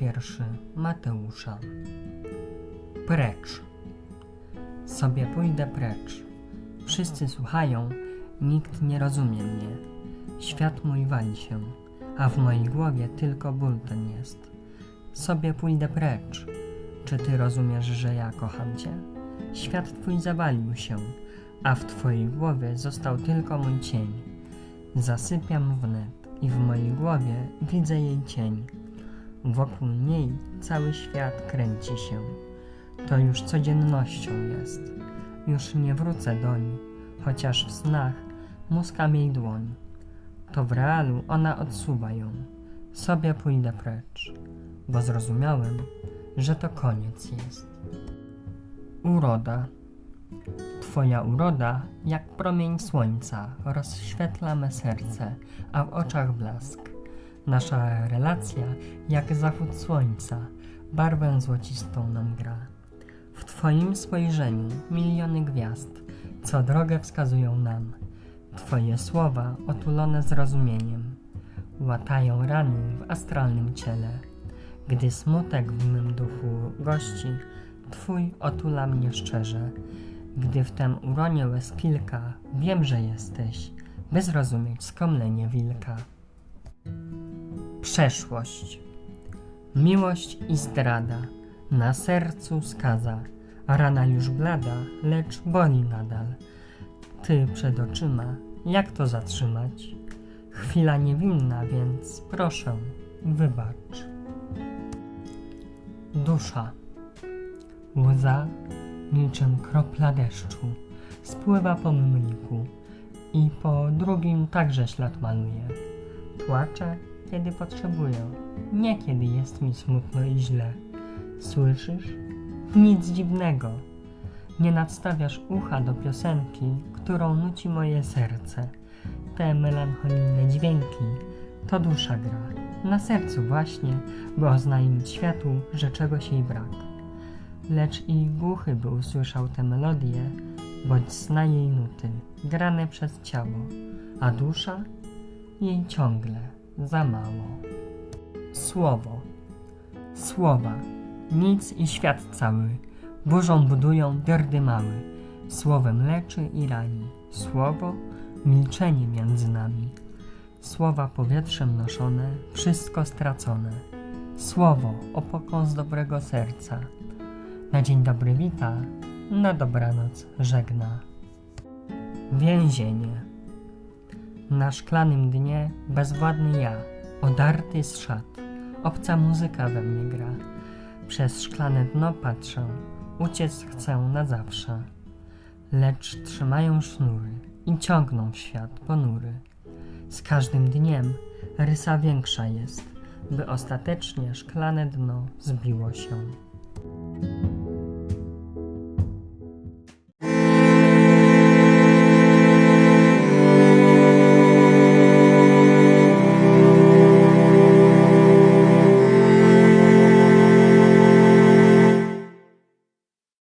wierszy Mateusza. Precz. Sobie pójdę precz. Wszyscy słuchają, nikt nie rozumie mnie. Świat mój wali się, a w mojej głowie tylko ból ten jest. Sobie pójdę precz. Czy ty rozumiesz, że ja kocham cię? Świat twój zawalił się, a w twojej głowie został tylko mój cień. Zasypiam wnet i w mojej głowie widzę jej cień. Wokół niej cały świat kręci się. To już codziennością jest. Już nie wrócę doń, chociaż w snach muskam jej dłoń. To w realu ona odsuwa ją. Sobie pójdę precz, bo zrozumiałem, że to koniec jest. Uroda. Twoja uroda, jak promień słońca, rozświetla me serce, a w oczach blask. Nasza relacja, jak zachód słońca, barwę złocistą nam gra. W Twoim spojrzeniu miliony gwiazd, co drogę wskazują nam. Twoje słowa, otulone zrozumieniem, łatają rany w astralnym ciele. Gdy smutek w mym duchu gości, Twój otula mnie szczerze. Gdy w tem uronie łez kilka, wiem, że jesteś, by zrozumieć skomlenie wilka. Przeszłość. Miłość i zdrada, na sercu skaza, rana już blada, lecz boli nadal. Ty przed oczyma, jak to zatrzymać? Chwila niewinna, więc proszę, wybacz. Dusza. Łza, niczym kropla deszczu, spływa po mym liku i po drugim także ślad maluje. Płaczę, kiedy potrzebuję, nie kiedy jest mi smutno i źle. Słyszysz? Nic dziwnego. Nie nadstawiasz ucha do piosenki, którą nuci moje serce. Te melancholijne dźwięki to dusza gra. Na sercu właśnie, by oznajmić światu, że czegoś jej brak. Lecz i głuchy by usłyszał tę melodię, bądź zna jej nuty, grane przez ciało, a dusza jej ciągle za mało. Słowo. Słowa. Nic i świat cały. Burzą budują dyrdy mały. Słowem leczy i rani. Słowo milczenie między nami. Słowa powietrzem noszone, wszystko stracone. Słowo opoką z dobrego serca. Na dzień dobry wita, na dobranoc żegna. Więzienie. Na szklanym dnie bezwładny ja, odarty z szat, obca muzyka we mnie gra. Przez szklane dno patrzę, uciec chcę na zawsze. Lecz trzymają sznury i ciągną w świat ponury. Z każdym dniem rysa większa jest, by ostatecznie szklane dno zbiło się.